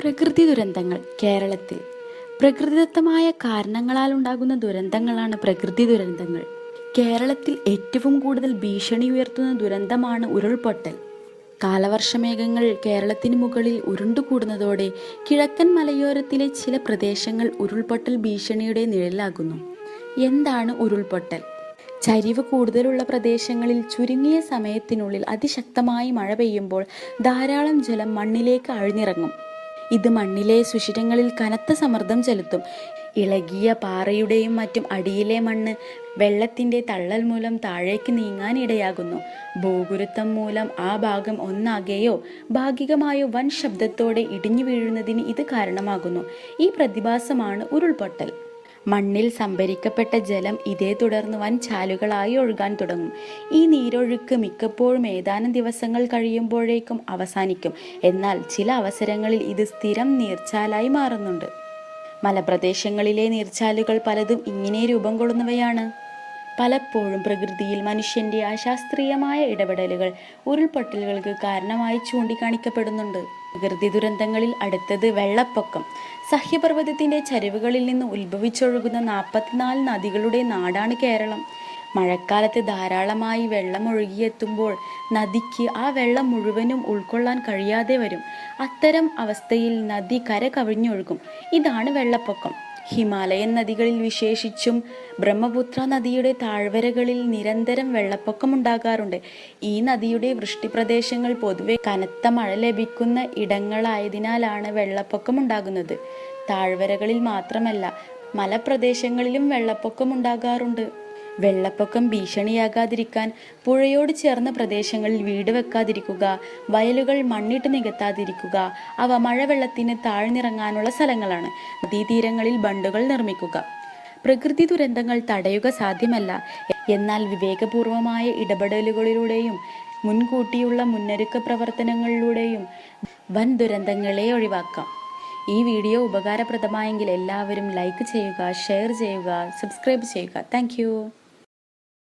പ്രകൃതി ദുരന്തങ്ങൾ കേരളത്തിൽ. പ്രകൃതിദത്തമായ കാരണങ്ങളാൽ ഉണ്ടാകുന്ന ദുരന്തങ്ങളാണ് പ്രകൃതി ദുരന്തങ്ങൾ. കേരളത്തിൽ ഏറ്റവും കൂടുതൽ ഭീഷണി ഉയർത്തുന്ന ദുരന്തമാണ് ഉരുൾപൊട്ടൽ. കാലവർഷമേഘങ്ങൾ കേരളത്തിന് മുകളിൽ ഉരുണ്ടുകൂടുന്നതോടെ കിഴക്കൻ മലയോരത്തിലെ ചില പ്രദേശങ്ങൾ ഉരുൾപൊട്ടൽ ഭീഷണിയുടെ നിഴലാകുന്നു. എന്താണ് ഉരുൾപൊട്ടൽ? ചരിവ് കൂടുതലുള്ള പ്രദേശങ്ങളിൽ ചുരുങ്ങിയ സമയത്തിനുള്ളിൽ അതിശക്തമായി മഴ പെയ്യുമ്പോൾ ധാരാളം ജലം മണ്ണിലേക്ക് അഴിഞ്ഞിറങ്ങും. ഇത് മണ്ണിലെ സുഷിരങ്ങളിൽ കനത്ത സമ്മർദ്ദം ചെലുത്തും. ഇളകിയ പാറയുടെയും മറ്റും അടിയിലെ മണ്ണ് വെള്ളത്തിന്റെ തള്ളൽ മൂലം താഴേക്ക് നീങ്ങാൻ ഇടയാകുന്നു. ഭൂഗുരുത്വം മൂലം ആ ഭാഗം ഒന്നാകെയോ ഭാഗികമായോ വൻ ശബ്ദത്തോടെ ഇടിഞ്ഞു വീഴുന്നതിന് ഇത് കാരണമാകുന്നു. ഈ പ്രതിഭാസമാണ് ഉരുൾപൊട്ടൽ. മണ്ണിൽ സംഭരിക്കപ്പെട്ട ജലം ഇതേ തുടർന്ന് വൻ ചാലുകളായി ഒഴുകാൻ തുടങ്ങും. ഈ നീരൊഴുക്ക് മിക്കപ്പോഴും ഏതാനും ദിവസങ്ങൾ കഴിയുമ്പോഴേക്കും അവസാനിക്കും. എന്നാൽ ചില അവസരങ്ങളിൽ ഇത് സ്ഥിരം നീർച്ചാലായി മാറുന്നുണ്ട്. മലപ്രദേശങ്ങളിലെ നീർച്ചാലുകൾ പലതും ഇങ്ങനെ രൂപം കൊള്ളുന്നവയാണ്. പലപ്പോഴും പ്രകൃതിയിൽ മനുഷ്യന്റെ അശാസ്ത്രീയമായ ഇടപെടലുകൾ ഉരുൾപൊട്ടലുകൾക്ക് കാരണമായി ചൂണ്ടിക്കാണിക്കപ്പെടുന്നുണ്ട്. പ്രകൃതി ദുരന്തങ്ങളിൽ അടുത്തത് വെള്ളപ്പൊക്കം. സഹ്യപർവതത്തിന്റെ ചരിവുകളിൽ നിന്ന് ഉത്ഭവിച്ചൊഴുകുന്ന നാൽപ്പത്തിനാല് നദികളുടെ നാടാണ് കേരളം. മഴക്കാലത്ത് ധാരാളമായി വെള്ളം ഒഴുകിയെത്തുമ്പോൾ നദിക്ക് ആ വെള്ളം മുഴുവനും ഉൾക്കൊള്ളാൻ കഴിയാതെ വരും. അത്തരം അവസ്ഥയിൽ നദി കര കവിഞ്ഞൊഴുകും ഇതാണ് വെള്ളപ്പൊക്കം. ഹിമാലയൻ നദികളിൽ വിശേഷിച്ചും ബ്രഹ്മപുത്ര നദിയുടെ താഴ്വരകളിൽ നിരന്തരം വെള്ളപ്പൊക്കമുണ്ടാകാറുണ്ട് ഈ നദിയുടെ വൃഷ്ടിപ്രദേശങ്ങൾ പൊതുവെ കനത്ത മഴ ലഭിക്കുന്ന ഇടങ്ങളായതിനാലാണ് വെള്ളപ്പൊക്കമുണ്ടാകുന്നത് താഴ്വരകളിൽ മാത്രമല്ല മലപ്രദേശങ്ങളിലും വെള്ളപ്പൊക്കം ഉണ്ടാകാറുണ്ട്. വെള്ളപ്പൊക്കം ഭീഷണിയാകാതിരിക്കാൻ പുഴയോട് ചേർന്ന പ്രദേശങ്ങളിൽ വീട് വെക്കാതിരിക്കുക വയലുകൾ മണ്ണിട്ട് നികത്താതിരിക്കുക അവ മഴവെള്ളത്തിന് താഴ്ന്നിറങ്ങാനുള്ള സ്ഥലങ്ങളാണ് നദീതീരങ്ങളിൽ ബണ്ടുകൾ നിർമ്മിക്കുക. പ്രകൃതി ദുരന്തങ്ങൾ തടയുക സാധ്യമല്ല. എന്നാൽ വിവേകപൂർവമായ ഇടപെടലുകളിലൂടെയും മുൻകൂട്ടിയുള്ള മുന്നൊരുക്ക പ്രവർത്തനങ്ങളിലൂടെയും വൻ ദുരന്തങ്ങളെ ഒഴിവാക്കാം. ഈ വീഡിയോ ഉപകാരപ്രദമായെങ്കിൽ എല്ലാവരും ലൈക്ക് ചെയ്യുക ഷെയർ ചെയ്യുക സബ്സ്ക്രൈബ് ചെയ്യുക. താങ്ക്